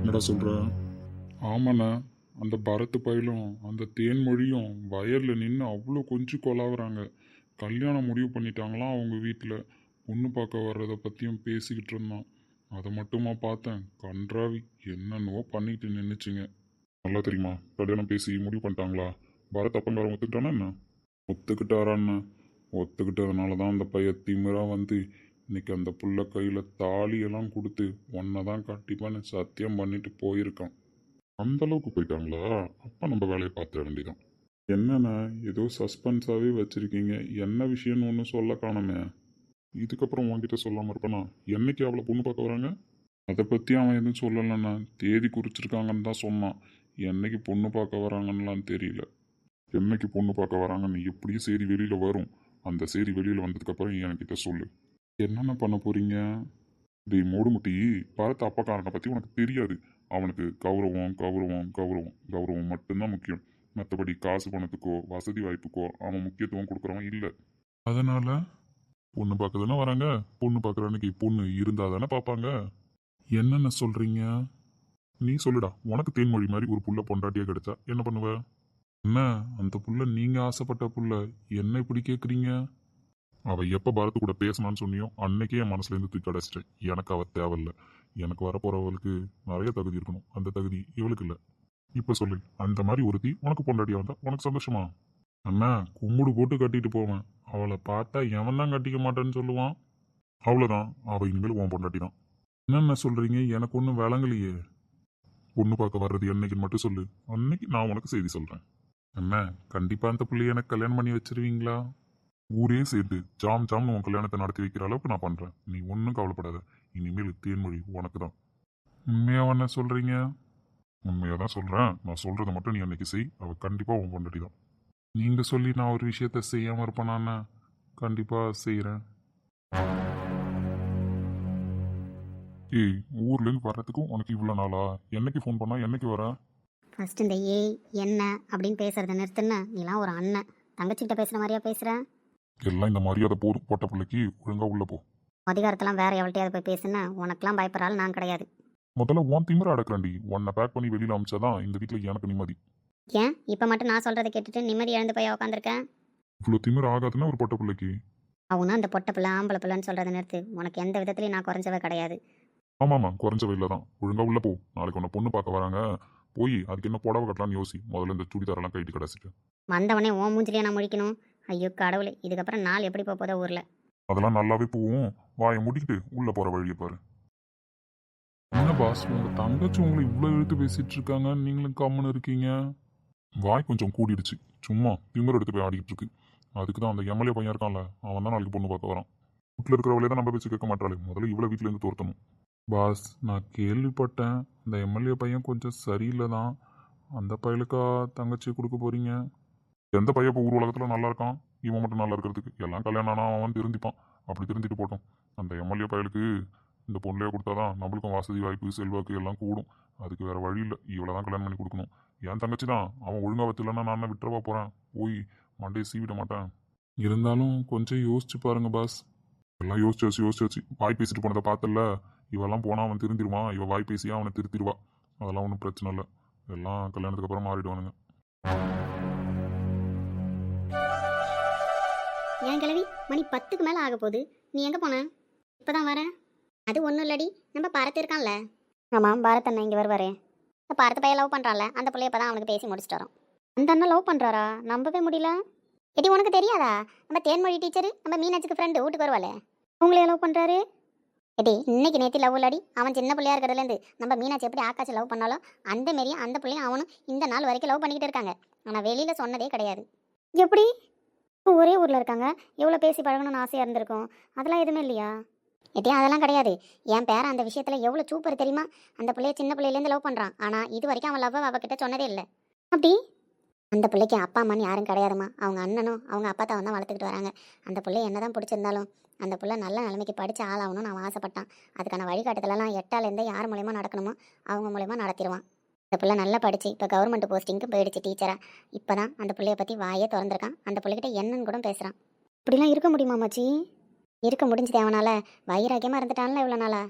என்னடா சொல்ற? ஆமாண்ணா அந்த பரத்து பயிலும் அந்த தேன்மொழியும் வயலில் நின்று அவ்வளோ கொஞ்சம் கொலாவுறாங்க. கல்யாணம் முடிவு பண்ணிட்டாங்களாம் அவங்க வீட்டில் பொண்ணு பார்க்க வர்றதை பற்றியும் பேசிக்கிட்டு இருந்தான். அதை மட்டுமா பார்த்தேன். கன்றாவி என்னென்னவோ பண்ணிக்கிட்டு நின்றுச்சுங்க நல்லா தெரியுமா? கல்யாணம் பேசி முடிவு பண்ணிட்டாங்களா? பரத் அப்பங்காரன் ஒத்துக்கிட்டானா என்ன? ஒத்துக்கிட்டாரான்னு ஒத்துக்கிட்டதுனால தான் அந்த பையன் திமிராக வந்து இன்னைக்கு அந்த புள்ள கையில் தாலியெல்லாம் கொடுத்து ஒன்றை தான் கட்டிப்பான்னு சத்தியம் பண்ணிட்டு போயிருக்கான். அந்த அளவுக்கு போயிட்டாங்களா? அப்போ நம்ம வேலையை பார்த்துட வேண்டியதான் என்னண்ணா ஏதோ சஸ்பென்ஸாகவே வச்சுருக்கீங்க. என்ன விஷயம்னு ஒன்றும் சொல்ல காணுமே. இதுக்கப்புறம் உங்ககிட்ட சொல்லாமல் இருப்பேனா? என்னைக்கு அவளை பொண்ணு பார்க்க வராங்க? அதை பற்றி அவன் எதுவும் சொல்லலைண்ணா. தேதி குறிச்சிருக்காங்கன்னு தான் சொன்னான். என்னைக்கு பொண்ணு பார்க்க வராங்கன்னுலாம் தெரியல. என்னைக்கு பொண்ணு பார்க்க வராங்கன்னு எப்படியும் சரி வெளியில் வரும். அந்த சரி வெளியில் வந்ததுக்கப்புறம் என்கிட்ட சொல்லு. என்னென்ன பண்ண போறீங்க? டேய் மூடுமுட்டி பார்த்த அப்பக்காரனை பற்றி உனக்கு தெரியாது. அவனுக்கு கௌரவம் கௌரவம் கௌரவம். கௌரவம் மட்டும்தான் முக்கியம். மற்றபடி காசு பணத்துக்கோ வசதி வாய்ப்புக்கோ அவன் முக்கியத்துவம் கொடுக்குறவன் இல்லை. அதனால? பொண்ணு பார்க்க தானே வராங்க? பொண்ணு பார்க்குற அன்னைக்கு பொண்ணு இருந்தால் தானே பார்ப்பாங்க? என்னென்ன சொல்கிறீங்க நீ சொல்லுடா. உனக்கு தேன்மொழி மாதிரி ஒரு புள்ள பொண்டாட்டியாக கிடைச்சா என்ன பண்ணுவ? என்ன? அந்த புள்ள நீங்கள் ஆசைப்பட்ட புள்ள. என்ன இப்படி கேட்குறீங்க அவ எப்போ பாரத்து கூட பேசணும்னு சொன்னியோ அன்னைக்கே என் மனசுலேருந்து தூக்கி அடைச்சிட்டேன். எனக்கு அவள் தேவையில்ல. எனக்கு வரப்போறவளுக்கு நிறைய தகுதி இருக்கணும். அந்த தகுதி இவளுக்கு இல்லை. இப்போ சொல்லு அந்த மாதிரி ஒருத்தி உனக்கு பொண்டாட்டியா வந்தா உனக்கு சந்தோஷமா? அண்ணா கும்முடு போட்டு கட்டிட்டு போவேன். அவளை பார்த்தா எவன் தான் கட்டிக்க மாட்டேன்னு சொல்லுவான். அவ்வளோதான் அவள் இனிமேல் உன் பொண்டாட்டி தான் என்னென்ன சொல்கிறீங்க எனக்கு ஒன்றும் விளங்கலையே. பொண்ணு பார்க்க வர்றது என்னைக்குன்னு மட்டும் சொல்லு. அன்னைக்கு நான் உனக்கு செய்தி சொல்கிறேன் அண்ணா கண்டிப்பாக அந்த பிள்ளைய எனக்கு கல்யாணம் பண்ணி வச்சிருவீங்களா? ஊரே சேர்த்து ஜாம் ஜாம்னு உன் கல்யாணத்தை நடத்தி வைக்கிற அளவுக்கு நான் பண்ணுறேன் நீ ஒன்றும் கவலைப்படாத. இனிமேல் தேன்மொழி உனக்கு தான் உண்மையாக என்ன சொல்கிறீங்க உண்மையாக தான் சொல்கிறேன் நான் சொல்கிறத மட்டும் நீ அன்னைக்கு செய். அவள் கண்டிப்பாக உன் பொண்டாட்டி தான் நீங்கள் சொல்லி நான் ஒரு விஷயத்த செய்யாமல் இருப்பேனான்னு கண்டிப்பாக செய்கிறேன் ஏய் ஊர்லேருந்து வர்றதுக்கும் உனக்கு இவ்வளோ நாளா? என்னைக்கு ஃபோன் பண்ணா? என்னைக்கு வர? ஃபர்ஸ்ட் இந்த ஏய் என்ன அப்படின்னு பேசுறத நிறுத்துன்னு நீலாம் ஒரு அண்ணன். தங்கச்சிக்கிட்ட பேசுகிற மாதிரியா பேசுகிறேன் எல்லாம் இந்த மரியாதை போதும் போட்ட பிள்ளைக்கு ஒழுங்கா உள்ள போ. அதிகாரத்தெல்லாம் வேற எவள்கிட்டயாவது போய் பேசுனா உனக்கெல்லாம் பயப்படுற ஆள் நான் கிடையாது. முதல்ல உன் திமிர அடக்கிறண்டி உன்னை பேக் பண்ணி வெளியில அமிச்சாதான் இந்த வீட்டில் எனக்கு நிம்மதி. ஏன்? இப்போ மட்டும் நான் சொல்றதை கேட்டுட்டு நிம்மதி இழந்து போய் உட்காந்துருக்கேன் இவ்வளோ திமிர ஆகாதுன்னா ஒரு பொட்ட பிள்ளைக்கு. அவனா அந்த பொட்டை பிள்ளை ஆம்பளை பிள்ளைன்னு சொல்றதை நிறுத்து. உனக்கு எந்த விதத்துலையும் நான் குறைஞ்சவே கிடையாது. ஆமாம்மா குறைஞ்ச வெயில தான் ஒழுங்கா உள்ள போ. நாளைக்கு உன்னை பொண்ணு பார்க்க வராங்க. போய் அதுக்கு என்ன புடவை கட்டலாம்னு யோசி. முதல்ல இந்த சுடிதாரெல்லாம் கைட்டு கிடச்சிட்டு வந்தவனே ஓ மூஞ்சிலியா நான் முழிக்கணும். ஐயோ கடவுளே இதுக்கப்புறம் நாள் எப்படி போக போதோ அதெல்லாம் நல்லாவே போவோம். வாயை முடிக்கிட்டு உள்ள போற வழியை பாரு. என்ன பாஸ் உங்க தங்கச்சி உங்களை இவ்வளோ இழுத்து பேசிட்டு இருக்காங்க. நீங்களும் கம்முன்னு இருக்கீங்க. வாய் கொஞ்சம் கூடிடுச்சு. சும்மா திமிர் எடுத்து போய் ஆடிக்கிட்டு இருக்கு. அதுக்கு தான் அந்த எம்எல்ஏ பையன் இருக்கான்ல அவன் தான் நாளைக்கு பொண்ணு பார்க்க வரான். வீட்டில் இருக்கிறவளே தான் நம்ம பேச்சு கேட்க மாட்டாளே. முதல்ல இவ்வளோ வீட்டிலேருந்து தோர்த்தணும். பாஸ் நான் கேள்விப்பட்டேன். அந்த எம்எல்ஏ பையன் கொஞ்சம் சரியில்லை தான் அந்த பயலுக்கா தங்கச்சி கொடுக்க போறீங்க? எந்த பையன் இப்போ ஊர் உலகத்தில் நல்லா இருக்கான்? இவன் மட்டும் நல்லா இருக்கிறதுக்கு. எல்லாம் கல்யாணம் ஆனால் அவன் திருந்திப்பான் அப்படி திருந்திட்டு போட்டோம். அந்த எம்எல்ஏ பயலுக்கு இந்த பொண்ணையே கொடுத்தாதான் நம்மளுக்கும் வசதி வாய்ப்பு செல்வாக்கு எல்லாம் கூடும். அதுக்கு வேறு வழி இல்லை. இவ்வளோ தான் கல்யாணம் பண்ணி கொடுக்கணும். என் தங்கச்சி தான் அவன் ஒழுங்காக வச்சிடலன்னா நான் விட்டுறவா போகிறேன் போய் மண்டையை சீவிட மாட்டேன். இருந்தாலும் கொஞ்சம் யோசிச்சு பாருங்க பாஸ். எல்லாம் யோசிச்சு வச்சு யோசிச்சு வச்சு வாய் பேசிட்டு போனதை பார்த்தல இவெல்லாம் போனால் அவன் திருந்திடுவான். இவள் வாய் பேசியா அவனை திருத்திடுவா. அதெல்லாம் ஒன்றும் பிரச்சனை இல்லை. எல்லாம் கல்யாணத்துக்கு அப்புறம் மாறிடுவானுங்க. ஏன் கிழவி? மணி பத்துக்கு மேலே ஆக போகுது. நீ எங்கே போன? இப்போ தான் வரேன் அது ஒன்றும் இல்லடி. நம்ம பாரத் இருக்கான்ல. ஆமாம் பாரத் அண்ணன் இங்கே வருவாரே. இப்போ பாரத் பையன் லவ் பண்ணுறான்ல அந்த பிள்ளைய இப்போ தான் அவனுக்கு பேசி முடிச்சிட்டு வரோம். அந்த அண்ணன் லவ் பண்ணுறாரா நம்பவே முடியல. எடி உனக்கு தெரியாதா? நம்ம தேன்மொழி டீச்சர் நம்ம மீனாட்சிக்கு ஃப்ரெண்டு வீட்டுக்கு வருவாளே. உங்களே லவ் பண்ணுறாரு எடி இன்னைக்கு நேற்று லவ் இல்லாடி. அவன் சின்ன பிள்ளையா இருக்கிறதுலேருந்து நம்ம மீனாட்சி எப்படி ஆக்காச்சி லவ் பண்ணாலும் அந்த மாரி அந்த பிள்ளையும் அவனும் இந்த நாள் வரைக்கும் லவ் பண்ணிக்கிட்டு இருக்காங்க. ஆனால் வெளியில் சொன்னதே கிடையாது. எப்படி? ஒரே ஊரில் இருக்காங்க. எவ்வளோ பேசி பழகணும்னு ஆசையாக இருந்திருக்கும். அதெல்லாம் எதுவுமே இல்லையா? எதையும் அதெல்லாம் கிடையாது. என் பேரன் அந்த விஷயத்தில் எவ்வளோ சூப்பர் தெரியுமா? அந்த பிள்ளைய சின்ன பிள்ளையிலேருந்து லவ் பண்ணுறான் ஆனால் இது வரைக்கும் அவன் லவ் அவகிட்ட சொன்னதே இல்லை. அப்படி? அந்த பிள்ளைக்கு அப்பா அம்மான்னு யாரும் கிடையாதுமா அவங்க அண்ணனும் அவங்க அப்பா தான் தான் வளர்த்துக்கிட்டு வராங்க. அந்த பிள்ளை என்ன தான் பிடிச்சிருந்தாலும் அந்த பிள்ளை நல்ல நிலைமைக்கு படித்து ஆளாகணும்னு அவன் ஆசைப்பட்டான். அதுக்கான வழிகாட்டுதலெல்லாம் எட்டாலேருந்தே யார் மூலயமா நடக்கணுமோ அவங்க மூலயமா நடத்திடுவான். அந்த பிள்ளை நல்லா படிச்சு இப்போ கவர்மெண்ட் போஸ்டிங்க்கு போயிடுச்சு டீச்சராக இப்போ தான் அந்த பிள்ளைய பற்றி வாயே திறந்துருக்கான். அந்த பிள்ளைகிட்ட என்னன்னு கூட பேசுகிறான் இப்படிலாம் இருக்க முடியுமா மச்சி? இருக்க முடிஞ்சது அவனால். வைராக்கியமாக இருந்துட்டான்ல இவ்வளோ நாளா?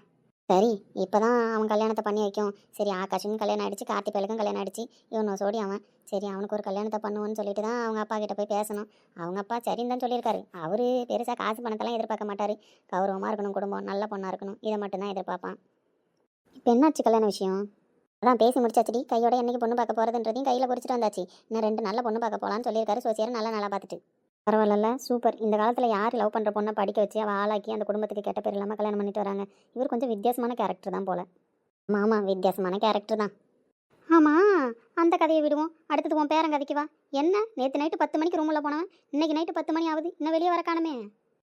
சரி இப்போ தான் அவன் கல்யாணத்தை பண்ணி வைக்கும். சரி ஆகாஷுக்கும் கல்யாணம் ஆயிடுச்சு கார்த்தி பயலுக்கும் கல்யாணம் ஆயிடுச்சு. இவனோ சோடி அவன். சரி அவனுக்கு ஒரு கல்யாணத்தை பண்ணுவோன்னு சொல்லிட்டு தான் அவங்க அப்பா கிட்ட போய் பேசணும். அவங்க அப்பா சரின்னு தான் சொல்லியிருக்காரு. அவர் பெருசாக காசு பணத்தெல்லாம் எதிர்பார்க்க மாட்டார். கௌரவமாக இருக்கணும் குடும்பம் நல்ல பொண்ணாக இருக்கணும். இதை மட்டும்தான் எதிர்பார்ப்பான். இப்போ என்னாச்சு கல்யாண விஷயம்? அதான் பேசி முடிச்சாச்சுடி. கையோட என்னைக்கு பொண்ணு பார்க்க போகிறதுன்றதையும் கையில் குறிச்சிட்டு வந்தாச்சு. நான் ரெண்டு நல்ல பொண்ணு பார்க்க போகலான்னு சொல்லியிருக்காரு. சோசியர் நல்லா நல்லா பார்த்துட்டு. பரவாயில்ல சூப்பர். இந்த காலத்தில் யார் லவ் பண்ணுற பொண்ணை படிக்க வச்சு அவள் ஆளாக்கி அந்த குடும்பத்துக்கு கெட்ட பேர் இல்லாமல் கல்யாணம் பண்ணிட்டு வராங்க. இவர் கொஞ்சம் வித்தியாசமான கேரக்டர் தான் போல. மாமா வித்தியாசமான கேரக்டர் தான். ஆமாம் அந்த கதையை விடுவோம். அடுத்தது உன் பேரன் கதைக்கு வா. என்ன? நேற்று நைட்டு பத்து மணிக்கு ரூமில் போனவன்? இன்னைக்கு நைட்டு பத்து மணி ஆகுது. இன்னும் வெளியே வர காணுமே.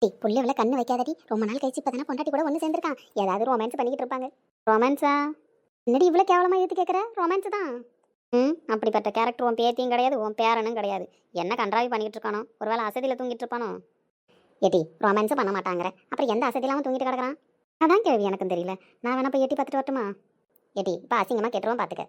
டி புள்ளி கண்ணு வைக்காதடி. ரொம்ப நாள் கழிச்சு இப்போ தானே பொண்டாட்டி கூட ஒன்று சேர்ந்துருக்கான். ஏதாவது ரொமான்ஸ் பண்ணிக்கிட்டு இருப்பாங்க. ரொமான்ஸா என்னடி இவ்வளோ கேவலமாக ஏற்று கேட்குற ரொமான்ஸ் தான். ம் அப்படிப்பட்ட கேரக்டர் உன் பேத்தியும் கிடையாது உன் பேரனும் கிடையாது. என்ன கன்றாவி பண்ணிக்கிட்டு இருக்கானோ? ஒரு வேளை அசதியில் தூங்கிட்டு இருப்பானோ? ஏட்டி ரொமான்ஸும் பண்ண மாட்டாங்கிற. அப்புறம் எந்த அசதியிலாமல் தூங்கிட்டு கிடக்குறான்? அதான் கேள்வி எனக்கும் தெரியல. நான் வேணா போய் எட்டி பார்த்துட்டு வரட்டுமா? ஏட்டி இப்போ அசிங்கமாக கேட்டுருவோம் பார்த்துக்க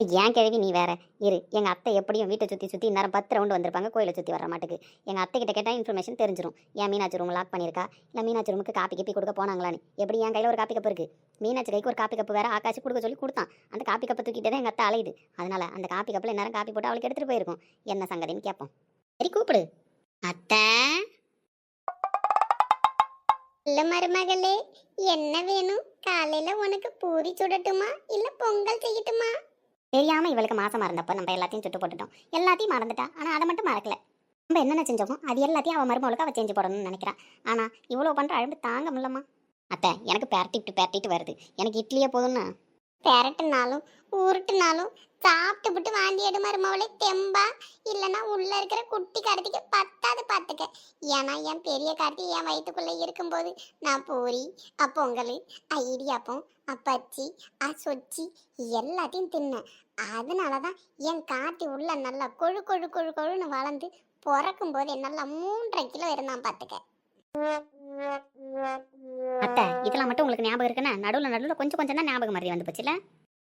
ஏன் கிழவி நீ வேற. இரு. எங்கள் அத்தை எப்படியும் வீட்டை சுற்றி சுற்றி நேரம் பத்து ரவுண்டு வந்திருப்பாங்க கோயிலை சுற்றி வர மாட்டுக்கு. எங்கள் அத்தை கிட்ட கேட்டால் இன்ஃபர்மேஷன் தெரிஞ்சிடும் ஏன் மீனாட்சி ரூம் லாக் பண்ணியிருக்கா? இல்லை மீனாட்சி ரூமுக்கு காப்பி கப்பி கொடுக்க போனாங்களான்னு எப்படி என் கையில் ஒரு காப்பி கப்பு இருக்குது மீனாட்சி கைக்கு ஒரு காப்பி கப்பு வேற ஆகாஷ் கொடுக்க சொல்லி கொடுத்தான். அந்த காப்பி கப்பை தூக்கிட்டே தான் எங்கள் அத்தை அலையுது. அதனால அந்த காப்பி கப்பில் நேரம் காப்பி போட்டு அவளுக்கு எடுத்துகிட்டு போயிருக்கோம். என்ன சங்கதின்னு கேட்போம் சரி கூப்பிடு. அத்தை. இல்லை மருமகளே என்ன வேணும்? காலையில உனக்கு பூரி சுடட்டுமா? இல்லை பொங்கல் செய்யட்டுமா? தெரியாம இவளுக்கு மாசமா இருந்தப்ப நம்ம எல்லாத்தையும் சுட்டு போட்டுட்டோம். எல்லாத்தையும் மறந்துட்டா. ஆனா அதை மட்டும் மறக்கல. நம்ம என்னென்ன செஞ்சோமோ அது எல்லாத்தையும் அவன் மருமகளுக்கு அவள் செஞ்சு போடணும்னு நினைக்கிறான் ஆனா இவ்வளவு பண்ற அழும்பு தாங்க முடியலம்மா. அத்தை எனக்கு பேரட்டிட்டு பேரட்டிட்டு வருது. எனக்கு இட்லியே போதும்னா? பெரட்டுனாலும் உருட்டுனாலும் சாப்பிட்டு விட்டு வாந்தி எடு மருமவளே தெம்பா. இல்லைன்னா உள்ள இருக்கிற குட்டி கார்த்திக்கு பத்தாது பார்த்துக்க ஏன்னா என் பெரிய கார்த்தி என் வயிற்றுக்குள்ளே இருக்கும்போது நான் பூரி அப்பொங்கல் ஐடியாப்பம் அப்பச்சி அசொச்சி எல்லாத்தையும் தின்னேன். அதனாலதான் என் கார்த்தி உள்ள நல்லா கொழு கொழு கொழு கொழுன்னு வளர்ந்து பிறக்கும் போதே நல்லா மூன்றரை கிலோ இருந்தான் பார்த்துக்க அத்தை இதெல்லாம் மட்டும் உங்களுக்கு ஞாபகம் இருக்குன்னா நடுவுல நடுவுல கொஞ்சம் கொஞ்சம் தான் ஞாபகம் மாதிரி வந்து போச்சுல?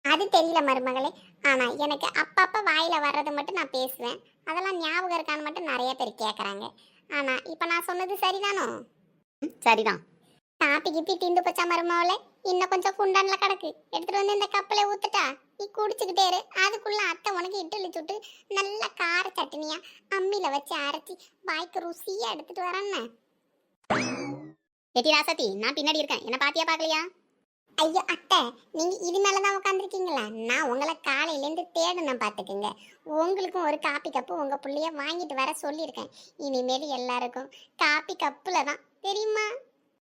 அது தெரியல மருமகளே. ஆனா எனக்கு அப்பப்ப வாயில வர்றது மட்டும் நான் பேசுவேன். அதெல்லாம் ஞாபகம் இருக்கான்னு மட்டும் நிறைய பேர் கேக்குறாங்க. ஆனா இப்ப நான் சொன்னது சரிதானோ? சரிதான். காப்பி கிப்பி திண்டு போச்சா மருமகளே? இன்னும் கொஞ்சம் குண்டான்ல கிடக்கு. எடுத்துட்டு வந்து இந்த கப்பல ஊத்துட்டா? நீ குடிச்சுக்கிட்டே இரு. அதுக்குள்ள அத்தை உனக்கு இட்லி சுட்டு நல்ல கார சட்னியா அம்மியில வச்சு அரைச்சி வாய்க்கு ருசியா எடுத்துட்டு வரேன்னு எட்டி ராசாத்தி நான் பின்னாடி இருக்கேன். என்ன பாத்தியா பாக்கலையா ஐயோ அத்தை நீங்க இது மேலதான் உட்காந்துருக்கீங்களா நான் உங்களை காலையில இருந்து தேடணும் பாத்துக்குங்க. உங்களுக்கும் ஒரு காப்பி கப்பு உங்க புள்ளைய வாங்கிட்டு வர சொல்லியிருக்கேன். இனிமேல் எல்லாருக்கும் காப்பி கப்புல தான் தெரியுமா?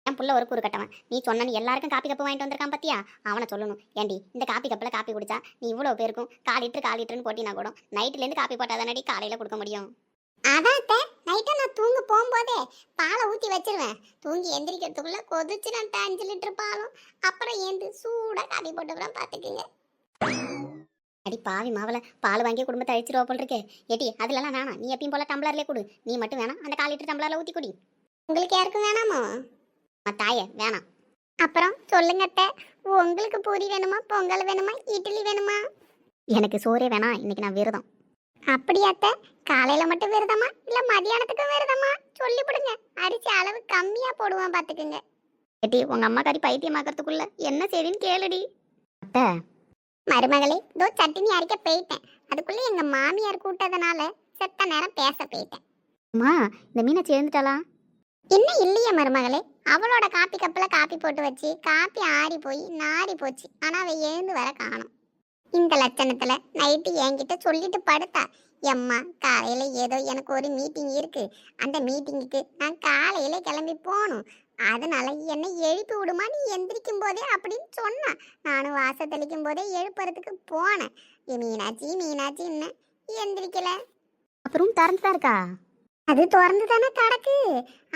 என் புள்ள ஒரு கூறு கட்டவன். நீ சொன்ன நீ எல்லாருக்கும் காப்பி கப்பு வாங்கிட்டு வந்திருக்கான் பாத்தியா? அவனை சொல்லணும். ஏண்டி இந்த காப்பி கப்பில் காப்பி குடிச்சா நீ இவ்வளோ பேருக்கும் கால் லிட்டர் கால் லிட்டர்னு போட்டினா கூட நைட்லேருந்து காப்பி போட்டால் தானடி காலையில் கொடுக்க முடியும்? அதான் அத்தை நைட்டா நான் தூங்க போகும்போதே பாலை ஊத்தி வச்சிருவேன். தூங்கி எந்திரிக்கிறதுக்குள்ள கொதிச்சு நான் அஞ்சு லிட்டர் பாலும் அப்புறம் ஏந்து சூடா காப்பி போட்டுக்கிறேன் பாத்துக்குங்க. அடி பாவி மாவல பால் வாங்கி குடும்பத்தை அழிச்சிருவா போல் இருக்கே ஏட்டி அதுலலாம் வேணாம். நீ எப்பயும் போல டம்ளர்லேயே கொடு. நீ மட்டும் வேணாம் அந்த கால் லிட்டர் டம்ளரில் ஊற்றி குடி. உங்களுக்கு யாருக்கும் வேணாமோ? தாயே வேணாம். அப்புறம் சொல்லுங்க அத்தை உங்களுக்கு பூரி வேணுமா பொங்கல் வேணுமா இட்லி வேணுமா? எனக்கு சோறே வேணாம். இன்னைக்கு நான் விரதம். அப்படியாத்த? காலையில மட்டும் விரதமா? இல்ல மதியானத்துக்கும் விரதமா? சொல்லி விடுங்க அரிசி அளவு கம்மியா போடுவான் பாத்துக்குங்க. ஏட்டி உங்க அம்மா கறி பைத்தியமாக்கறதுக்குள்ள என்ன சரின்னு கேளுடி. அத்தை. மருமகளே இதோ சட்டினி அரைக்க போயிட்டேன். அதுக்குள்ள எங்க மாமியார் கூட்டதுனால செத்த நேரம் பேச போயிட்டேன். அம்மா இந்த மீனாட்சி எழுந்துட்டாளா இன்னும் இல்லையே மருமகளே. அவளோட காப்பி கப்பில் காப்பி போட்டு வச்சு காப்பி ஆறி போய் நாரி போச்சு ஆனா அவ எழுந்து வர காணும். இந்த லட்சணத்துல நைட்டு என்கிட்ட சொல்லிட்டு படுத்தா. எம்மா காலையில ஏதோ எனக்கு ஒரு மீட்டிங் இருக்கு. அந்த மீட்டிங்குக்கு நான் காலையில கிளம்பி போகணும். அதனால என்னை எழுப்பி விடுமா? நீ எந்திரிக்கும் போதே அப்படின்னு சொன்னா. நானும் வாச தெளிக்கும் போதே எழுப்புறதுக்கு போனேன். ஏ மீனாட்சி மீனாட்சின்னு எந்திரிக்கல. அப்புறம் திறந்து தான் இருக்கா? அது திறந்து தானே கிடக்கு.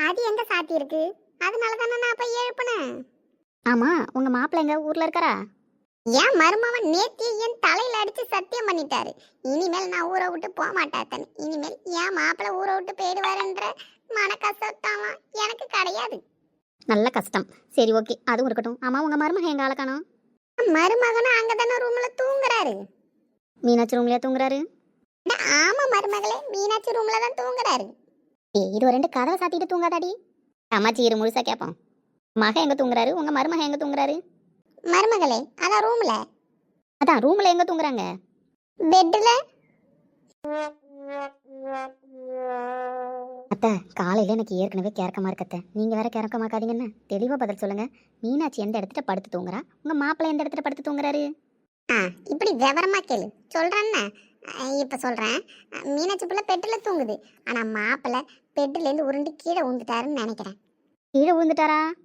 அது எங்க சாத்தி இருக்கு அதனால தானே நான் போய் எழுப்புனேன். ஆமா உங்க மாப்பிள்ளை எங்க ஊர்ல இருக்காரா? என் மருமவன் நேத்தி என் தலையில அடிச்சு சத்தியம் பண்ணிட்டாரு. இனிமேல் நான் ஊரை விட்டு போக மாட்டாத்தன் இனிமேல் என் மாப்பிள்ளை ஊரை விட்டு போயிடுவாருன்ற மன கஷ்டத்தாலாம் எனக்கு கிடையாது. நல்ல கஷ்டம். சரி ஓகே. அதுவும் இருக்கட்டும். ஆமா உங்க மருமகன் எங்க ஆளக்கானோ மருமகனும் அங்கதானே ரூம்ல தூங்குறாரு. மீனாட்சி ரூம்லயா தூங்குறாரு? ஆமா மருமகளே மீனாட்சி ரூம்ல தான் தூங்குறாரு. இது ஒரு ரெண்டு கதவை சாத்திட்டு தூங்காதாடி. அம்மாச்சி இரு முழுசா கேட்போம் மகன் எங்க தூங்குறாரு? உங்க மருமகன் எங்க தூங்குறாரு? மருமகளே அதான் ரூம்ல அதான் ரூமில் எங்கே தூங்குறாங்க? பெட்ல அத்தை காலையில் எனக்கு ஏற்கனவே கிறக்கமா இருக்கத்த நீங்கள் வேற கிறக்கமாக்காதீங்கன்னு தெளிவாக பதில் சொல்லுங்கள் மீனாட்சி எந்த இடத்துல படுத்து தூங்குறா? உங்கள் மாப்பிள்ளை எந்த இடத்துல படுத்து தூங்குறாரு? ஆ இப்படி விவரமா கேளு. சொல்றேன்னு? இப்ப சொல்றேன். அஹ், மீனாட்சி புள்ள பெட்ல தூங்குது. ஆனா மாப்பிள்ள பெட்ல இருந்து உருண்டு கீழே விழுந்துட்டாருன்னு நினைக்கிறேன். கீழே விழுந்துட்டாரா ஆ,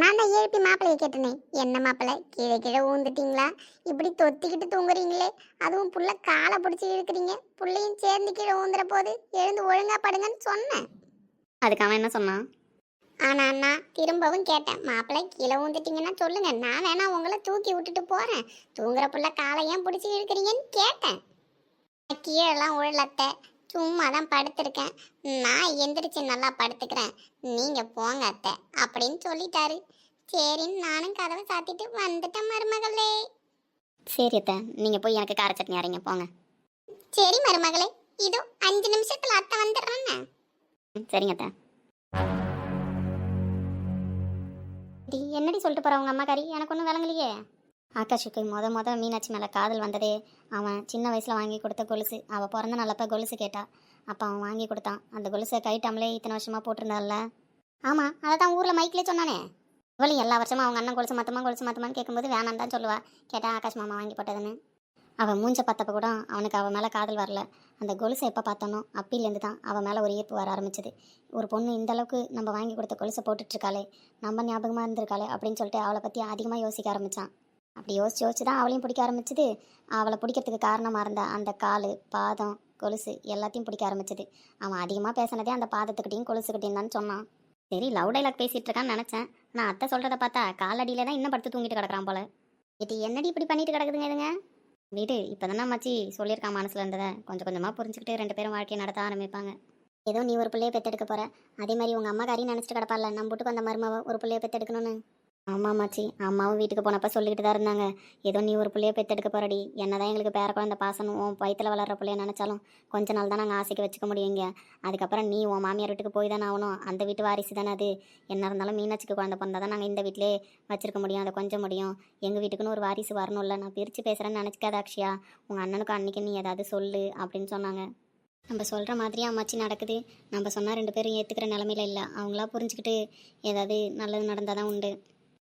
நான் தான் எழுப்பி மாப்பிள்ளைய கேட்டனே என்ன மாப்பிள்ளை கீழே கீழே ஊந்துட்டீங்களா? இப்படி தொத்திக்கிட்டு தூங்குறீங்களே அதுவும் புள்ள காலை பிடிச்சி இழுக்கிறீங்க. புள்ளையும் சேர்ந்து கீழே ஊந்துற போது எழுந்து ஒழுங்கா படுங்கன்னு சொன்னேன். அதுக்கு அவன் என்ன சொன்னான் ஆனா நான் திரும்பவும் கேட்டேன் மாப்பிள்ளை கீழே ஊந்துட்டீங்கன்னா சொல்லுங்க நான் வேணா உங்களை தூக்கி விட்டுட்டு போறேன். தூங்குற புள்ள காலை ஏன் பிடிச்சி இழுக்கிறீங்கன்னு கேட்டேன். கீழெல்லாம் உழலத்த சும்மா தான் படுத்திருக்கேன். நான் எந்திரிச்சு நல்லா படுத்துக்கிறேன். நீங்க போங்க அத்தை அப்படின்னு சொல்லிட்டாரு. சரின்னு நானும் கதவை சாத்திட்டு வந்துட்டேன் மருமகளே. சரி அத்தை நீங்கள் போய் எனக்கு கார சட்னி அரைங்க போங்க. சரி மருமகளே. இதோ அஞ்சு நிமிஷத்துல அத்தை வந்துடுறேன்னு சரிங்க அத்தை. என்னடி சொல்லிட்டு போற உங்க அம்மா கறி எனக்கு ஒன்றும் விளங்கலையே. ஆகாஷுக்கு மொத மொத மீனாட்சி மேலே காதல் வந்ததே அவன் சின்ன வயசில் வாங்கி கொடுத்த கொலுசு. அவள் பிறந்த நல்லப்ப கொலுசு கேட்டா. அப்போ அவன் வாங்கி கொடுத்தான். அந்த கொலுசை கைட்டாமலே இத்தனை வருஷமாக போட்டிருந்தால ஆமாம் அதை தான் ஊரில் மைக்கிலே சொன்னானே. இவளும் எல்லா வருஷமும் அவங்க அண்ணன் கொலுசு மாத்தமா கொலுசு மாத்தமான்னு கேட்கும்போது வேணாம் தான் சொல்லுவா. கேட்டா ஆகாஷ் மாமா வாங்கி போட்டதுன்னு. அவன் மூஞ்ச பார்த்தப்ப கூட அவனுக்கு அவன் மேலே காதல் வரல. அந்த கொலுசை எப்போ பார்த்தானோ அப்பிலேருந்து தான் அவன் மேலே ஒரு ஈர்ப்பு வர ஆரம்பிச்சது. ஒரு பொண்ணு இந்த அளவுக்கு நம்ம வாங்கி கொடுத்த கொலுசை போட்டுட்ருக்காளே நம்ம ஞாபகமாக இருந்திருக்காளே அப்படின்னு சொல்லிட்டு அவளை பற்றி அதிகமாக யோசிக்க ஆரம்பிச்சான். அப்படி யோசிச்சு யோசிச்சு தான் அவளையும் பிடிக்க ஆரம்பிச்சது. அவளை பிடிக்கிறதுக்கு காரணமாக இருந்த அந்த கால் பாதம் கொலுசு எல்லாத்தையும் பிடிக்க ஆரம்பிச்சது. அவன் அதிகமாக பேசினதே அந்த பாதத்துக்கிட்டையும் கொலுசுக்கிட்டையும் தான் சொன்னான். சரி லவ் டைலாக் பேசிகிட்டு இருக்கான்னு நினச்சேன். நான் அத்தை சொல்கிறத பார்த்தா காலடியில் தான் இன்னும் படுத்து தூங்கிட்டு கிடக்குறான் போல. இது என்னடி இப்படி பண்ணிட்டு கிடக்குதுங்க இதுங்க? வீடு இப்போ தானே மச்சி சொல்லியிருக்கான் மனசில் இருந்ததை. கொஞ்சம் கொஞ்சமாக புரிஞ்சுக்கிட்டு ரெண்டு பேரும் வாழ்க்கையை நடத்த ஆரம்பிப்பாங்க. ஏதோ நீ ஒரு பிள்ளையை பெற்றெடுக்க போகிற அதே மாதிரி உங்கள் அம்மா காரையும் நினச்சிட்டு கிடப்பால நம்ம வீட்டுக்கு அந்த மருமவ ஒரு பிள்ளையை பெற்றெடுக்கணும்னு ஆமாம் மாச்சி அம்மாவும் வீட்டுக்கு போனப்போ சொல்லிக்கிட்டு தான் இருந்தாங்க. ஏதோ நீ ஒரு பிள்ளைய பெற்றெடுக்க போறடி. என்னதான் எங்களுக்கு பேர குழந்தை பாசனம் உன் வயிற்றில் வளர்ற பிள்ளைய நினச்சாலும் கொஞ்ச நாள் தான் நாங்கள் ஆசைக்கு வச்சுக்க முடியுங்க. அதுக்கப்புறம் நீ உன் மாமியார் வீட்டுக்கு போய் தானே ஆகணும். அந்த வீட்டு வாரிசு தானே அது. என்ன இருந்தாலும் மீனாட்சிக்கு குழந்தை பிறந்தால் தான் நாங்கள் இந்த வீட்டிலே வச்சிருக்க முடியும். அதை கொஞ்சம் முடியும். எங்கள் வீட்டுக்குன்னு ஒரு வாரிசு வரணும்ல நான் பிரித்து பேசுகிறேன்னு நினச்சிக்காத அக்ஷயா. உங்கள் அண்ணனுக்கு அன்னைக்கு நீ ஏதாவது சொல்லு அப்படின்னு சொன்னாங்க. நம்ம சொல்கிற மாதிரியே அம்மாச்சி நடக்குது. நம்ம சொன்னால் ரெண்டு பேரும் ஏற்றுக்கிற நிலமையில இல்லை. அவங்களா புரிஞ்சுக்கிட்டு ஏதாவது நல்லது நடந்தால் தான் உண்டு.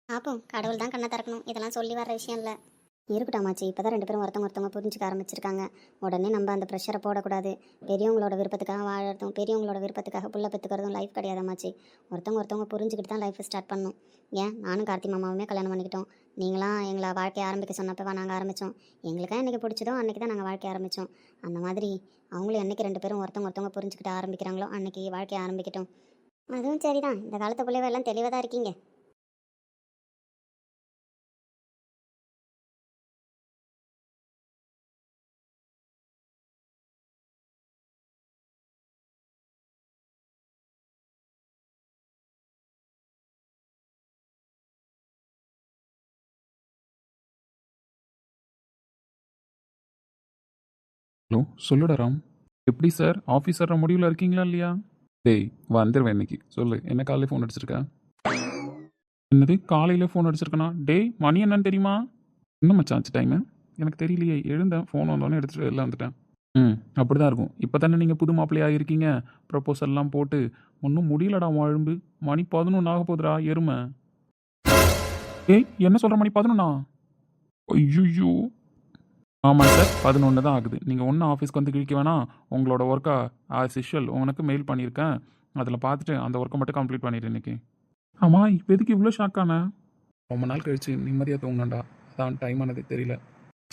பார்ப்போம் கடவுள் தான் கண்ணை திறக்கணும். இதெல்லாம் சொல்லி வர விஷயம் இல்லை. இருக்கட்டும் அம்மாச்சி இப்போ தான் ரெண்டு பேரும் ஒருத்தவங்க ஒருத்தவங்க புரிஞ்சுக்க ஆரம்பிச்சிருக்காங்க. உடனே நம்ம அந்த ப்ரெஷரை போடக்கூடாது. பெரியவங்களோட விருப்பத்துக்காக வாழறதும் பெரியவங்களோட விருப்பத்துக்காக புள்ள பெற்றுக்கிறதும் லைஃப் கிடையாது அம்மாச்சி ஒருத்தவங்க ஒருத்தவங்க புரிஞ்சுக்கிட்டு தான் லைஃப்பை ஸ்டார்ட் பண்ணணும் ஏன்? நானும் கார்த்தி மாமாவுமே கல்யாணம் பண்ணிக்கிட்டோம். நீங்களாம் எங்களை வாழ்க்கையை ஆரம்பிக்க சொன்னப்போ நாங்கள் ஆரம்பித்தோம் எங்களுக்காக என்றைக்கு பிடிச்சதோ அன்றைக்கி தான் நாங்கள் வாழ்க்கைய ஆரம்பித்தோம் அந்த மாதிரி அவங்களும் என்றைக்கு ரெண்டு பேரும் ஒருத்தவங்க ஒருத்தவங்க புரிஞ்சுக்கிட்டு ஆரம்பிக்கிறாங்களோ அன்றைக்கி வாழ்க்கையை ஆரம்பிக்கட்டும். அதுவும் சரிதான். இந்த காலத்து பிள்ளைவ எல்லாம் தெளிவாக தான் இருக்கீங்க. ஹலோ சொல்லுடா ராம். எப்படி சார்? ஆஃபீஸர் முடிவில் இருக்கீங்களா இல்லையா? டேய் வந்துடுவேன் இன்னைக்கு. சொல்லு என்ன காலையில் ஃபோன் அடிச்சிருக்கா? என்னது காலையில் ஃபோன் அடிச்சிருக்கனா? டேய் மணி என்னன்னு தெரியுமா? இன்னும் மச்சான் ஆச்சு டைமு எனக்கு தெரியலையே எழுந்தேன் ஃபோன் வந்தோடனே எடுத்துகிட்டு வெளில வந்துட்டேன். ம் அப்படி தான் இருக்கும். இப்போ தானே நீங்கள் புது மாப்பிள்ளையாக இருக்கீங்க ப்ரப்போசல்லாம் போட்டு ஒன்றும் முடியலடா வாழ்ம்பு மணி பதினொன்று ஆக போதுடா எருமை. ஏய் என்ன சொல்கிற மணி பதினொன்னா? ஐயோ ஆமாம் சார் பதினொன்று தான் ஆகுது. நீங்கள் ஒன்றும் ஆஃபீஸ்க்கு வந்து கிழிக்க வேணாம். உங்களோட ஒர்க்கை ஆஸ் யூஷுவல் உனக்கு மெயில் பண்ணியிருக்கேன் அதில் பார்த்துட்டு அந்த ஒர்க்கை மட்டும் கம்ப்ளீட் பண்ணிடு இன்னைக்கு. ஆமாம் இப்போ எதுக்கு இவ்வளோ ஷாக்கான ரொம்ப நாள் கழிச்சு நிம்மதியாக தூங்கினண்டா அதான் டைம் ஆனது தெரியல.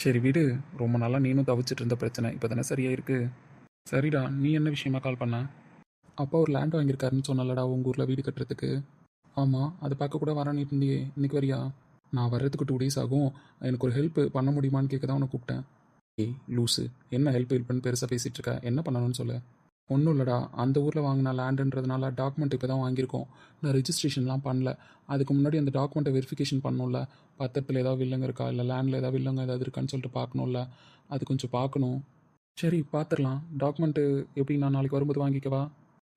சரி வீடு. ரொம்ப நாளாக நீனும் தவிச்சிட்டு இருந்த பிரச்சனை இப்போ தானே சரியாக இருக்குது சரிடா நீ என்ன விஷயமா கால் பண்ண? அப்பா ஒரு லேண்ட் வாங்கியிருக்காருன்னு சொன்னலடா உங்கள் ஊரில் வீடு கட்டுறதுக்கு. ஆமாம் அதை பார்க்க கூட வரேன்னு இருந்தியே. இன்னைக்கு வரியா? நான் வர்றதுக்கு டூ டேஸ் ஆகும். எனக்கு ஒரு ஹெல்ப் பண்ண முடியுமான்னு கேட்க தான் உன்னை கூப்பிட்டேன். ஏய் லூஸு என்ன ஹெல்ப் ஹெல்ப்னு பெருசாக பேசிகிட்டு இருக்க? என்ன பண்ணணும்னு சொல்ல. ஒன்றும் இல்லைடா அந்த ஊரில் வாங்கின லேண்டுன்றதுனால டாக்குமெண்ட் இப்போ தான் வாங்கியிருக்கோம். நான் ரிஜிஸ்ட்ரேஷன்லாம் பண்ணல. அதுக்கு முன்னாடி அந்த டாக்குமெண்ட்டை வெரிஃபிகேஷன் பண்ணணும்ல. பத்திரத்தில் ஏதாவது வில்லங்க இருக்கா? இல்லை லேண்டில் ஏதாவது வில்லங்க ஏதாவது இருக்கான்னு சொல்லிட்டு பார்க்கணும்ல. அது கொஞ்சம் பார்க்கணும். சரி பார்த்துடலாம். டாக்குமெண்ட்டு எப்படி நான் நாளைக்கு வரும்போது வாங்கிக்கவா?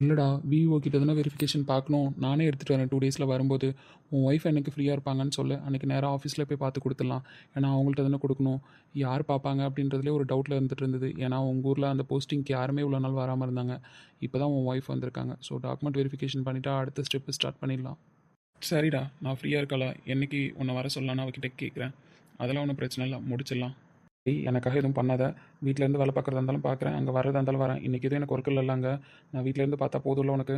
இல்லைடா விஓ கிட்ட தானே வெரிஃபிகேஷன் பார்க்கணும்? நானே எடுத்துகிட்டு வரேன். டூ டேஸில் வரும்போது உன் ஒய்ஃப் எனக்கு ஃப்ரீயாக இருப்பாங்கன்னு சொல்லு. அன்றைக்கி நேராக ஆஃபீஸில் போய் பார்த்து கொடுத்துடலாம். ஏன்னா அவங்கள்ட்ட தானே கொடுக்கணும். யார் பார்ப்பாங்க அப்படின்றதுலே ஒரு டவுட்டில் இருந்துட்டு இருந்தது. ஏன்னா உங்கள் ஊரில் அந்த போஸ்டிங்க்கு யாருமே இவ்வளோ நாள் வராமல் இருந்தாங்க. இப்போ தான் உன் ஒய்ஃப் வந்திருக்காங்க. ஸோ டாக்குமெண்ட் வெரிஃபிகேஷன் பண்ணிவிட்டு அடுத்த ஸ்டெப்பு ஸ்டார்ட் பண்ணிடலாம். சரிடா நான் ஃப்ரீயாக இருக்கலாம் என்றைக்கு உன்னை வர சொல்லலான்னு அவகிட்ட கேட்குறேன் அதெல்லாம் ஒன்றும் பிரச்சனை இல்லை. முடிச்சிடலாம். ஏய் எனக்காக எதுவும் பண்ணாத. வீட்டிலேருந்து வேலை பார்க்குறதா இருந்தாலும் பார்க்குறேன். அங்கே வரதா இருந்தாலும் வரேன். இன்றைக்கி எதுவும் எனக்கு ஒர்க் இல்லைங்க நான் வீட்டிலேருந்து பார்த்தா போதும்ல உனக்கு?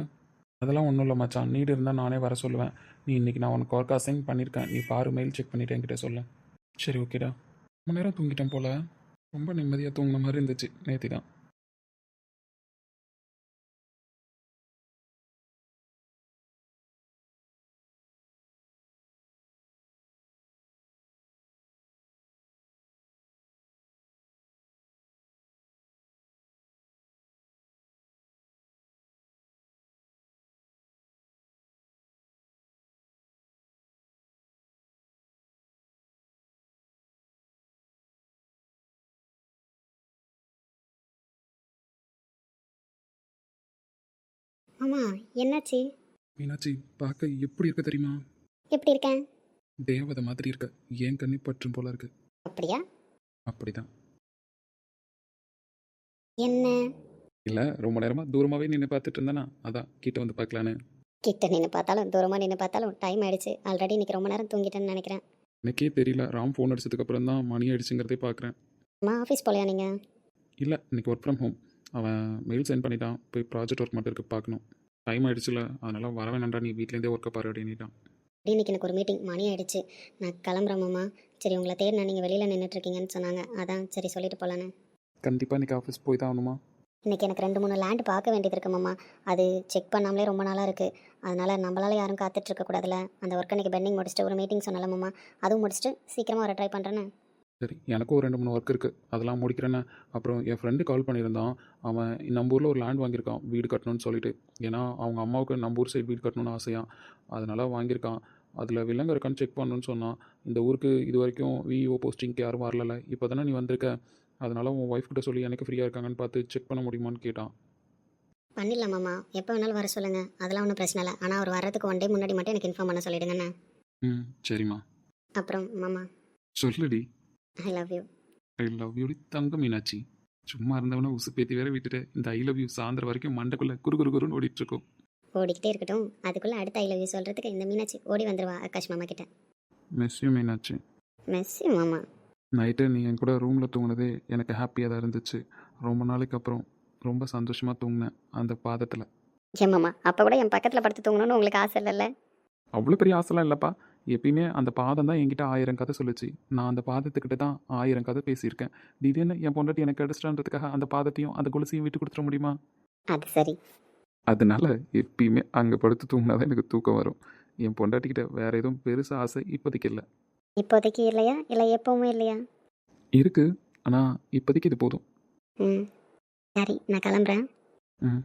அதெல்லாம் ஒன்றும் இல்லை மச்சான். நீடு இருந்தால் நானே வர சொல்லுவேன். நீ இன்றைக்கி நான் உனக்கு ஒர்க் அசைன் பண்ணியிருக்கேன். நீ பாரு மெயில் செக் பண்ணிவிட்டு என்கிட்ட சொல்லு. சரி ஓகேடா ரொம்ப நேரம் தூங்கிட்டேன் போல். ரொம்ப நிம்மதியாக தூங்கின மாதிரி இருந்துச்சு. நேத்தி தான் ஆமா என்னாச்சு? மீனாட்சி பார்க்க எப்படி இருக்க தெரியுமா? எப்படி இருக்கேன் தேவதை மாதிரி இருக்க. ஏன் கண்ணி பற்றும் போல இருக்கு. அப்படியா? அப்படிதான். என்ன? இல்லை ரொம்ப நேரமாக தூரமாகவே நின்று பார்த்துட்டு இருந்தேனா. அதான் கிட்ட வந்து பார்க்கலான்னு. கிட்ட நின்று பார்த்தாலும் தூரமாக நின்று பார்த்தாலும் டைம் ஆயிடுச்சு. ஆல்ரெடி இன்னைக்கு ரொம்ப நேரம் தூங்கிட்டேன்னு நினைக்கிறேன். எனக்கே தெரியல ராம் ஃபோன் அடிச்சதுக்கப்புறம் தான் மணி ஆயிடுச்சுங்கிறதே பார்க்குறேன். அம்மா ஆஃபீஸ் போகலையா நீங்கள் இல்லை இன்னைக்கு ஒர்க் ஃப்ரம் ஹோம் அவன் மெயில் சென்ட் பண்ணிட்டான். போய் ப்ராஜெக்ட் ஒர்க் மட்டும் இருக்கு பார்க்கணும். டைம் ஆயிடுச்சுல அதனால வர வேணாண்டா நீ வீட்லேருந்தே ஒர்க்கை பாரு அப்படின்ட்டான் அப்படி இன்னைக்கு எனக்கு ஒரு மீட்டிங் மணி ஆயிடுச்சு. நான் கிளம்புறேன் மாமா. சரி உங்களை தேடினா நீங்கள் வெளியில் நின்றுட்டுருக்கீங்கன்னு சொன்னாங்க. அதான் சரி சொல்லிட்டு போகலான்னு கண்டிப்பாக இன்னைக்கு ஆஃபீஸ் போய் தான் ஆகணுமா? இன்னைக்கு எனக்கு ரெண்டு மூணு லேண்ட் பார்க்க வேண்டியது இருக்கு மாமா. அது செக் பண்ணாமலே ரொம்ப நாளாக இருக்குது அதனால நம்மளால யாரும் காத்துட்டு இருக்க கூடாதுல. அந்த ஒர்க் அன்னைக்கு பெண்டிங் முடிச்சுட்டு ஒரு மீட்டிங் சொன்னல மாமா. அதுவும் முடிச்சுட்டு சீக்கிரமாக வர ட்ரை பண்ணுறேன்னு சரி எனக்கும் ஒரு ரெண்டு மூணு ஒர்க் இருக்குது அதெல்லாம் முடிக்கிறேன்னு. அப்புறம் என் ஃப்ரெண்டு கால் பண்ணியிருந்தான். அவன் நம்ம ஊரில் ஒரு லேண்ட் வாங்கியிருக்கான் வீடு கட்டணும்னு சொல்லிட்டு. ஏன்னா அவங்க அம்மாவுக்கு நம்ம ஊர் சைடு வீடு கட்டணும்னு ஆசையாக அதனால வாங்கியிருக்கான். அதில் வில்லங்க இருக்கான்னு செக் பண்ணணும்னு சொன்னான். இந்த ஊருக்கு இது வரைக்கும் விஇஓ போஸ்டிங்க்கு யாரும் வரல இப்போ தானே நீ வந்திருக்க. அதனால உன் ஒய்ஃப் கிட்ட சொல்லி எனக்கு ஃப்ரீயாக இருக்காங்கன்னு பார்த்து செக் பண்ண முடியுமான்னு கேட்டான். பண்ணிடலாம் மாமா. எப்போ வேணாலும் வர சொல்லுங்கள் அதெல்லாம் ஒன்றும் பிரச்சனை இல்லை. ஆனால் அவர் வர்றதுக்கு ஒன் டே முன்னாடி மட்டும் எனக்கு இன்ஃபார்ம் பண்ண சொல்லிடுங்கண்ணே. ம் சரிம்மா. அப்புறம் மாமா. சொல்லுடி. I love you I love யூடி தங்க மீனாட்சி. சும்மா இருந்தவன உசு பேத்தி வேற விட்டுட்டு. இந்த ஐ லவ் யூ சாயந்தரம் வரைக்கும் மண்டைக்குள்ள குறு குறு குருன்னு ஓடிட்டு இருக்கும் ஓடிக்கிட்டே இருக்கட்டும். அதுக்குள்ளே அடுத்த ஐ லவ் யூ சொல்கிறதுக்கு இந்த மீனாட்சி ஓடி வந்துருவா ஆகாஷ் மாமா கிட்ட. Miss you Meenakshi. மெஸ்ஸி மாமா. நைட்டு நீ என் கூட ரூமில் தூங்கினதே எனக்கு ஹாப்பியாக தான் இருந்துச்சு. ரொம்ப நாளைக்கு அப்புறம் ரொம்ப சந்தோஷமாக தூங்கினேன் அந்த பாதத்தில். ஏன் மாமா அப்போ கூட என் பக்கத்தில் படுத்து தூங்கணும்னு உங்களுக்கு ஆசை இல்லைல்ல? அவ்வளோ பெரிய ஆசைலாம் இல்லைப்பா. எப்பயுமே அந்த பாதம் தான் என்கிட்ட ஆயிரம் கதை சொல்லுச்சு. நான் அந்த பாதத்துக்கிட்ட தான் ஆயிரம் கதை பேசியிருக்கேன். திடீர்னு என் பொண்டாட்டி எனக்கு அடிச்சிட்டான்றதுக்காக அந்த பாதத்தையும் அந்த கொலுசையும் விட்டு கொடுத்துட முடியுமா? அது சரி. அதனால எப்பயுமே அங்கே படுத்து தூங்கினா தான் எனக்கு தூக்கம் வரும். என் பொண்டாட்டிக்கிட்ட வேற எதுவும் பெருசாக ஆசை இப்போதைக்கு இல்லை. இப்போதைக்கு இல்லையா? இல்லை எப்பவுமே இல்லையா? இருக்கு. ஆனால் இப்போதைக்கு இது போதும். ம். சரி நான் கிளம்புறேன். ம்.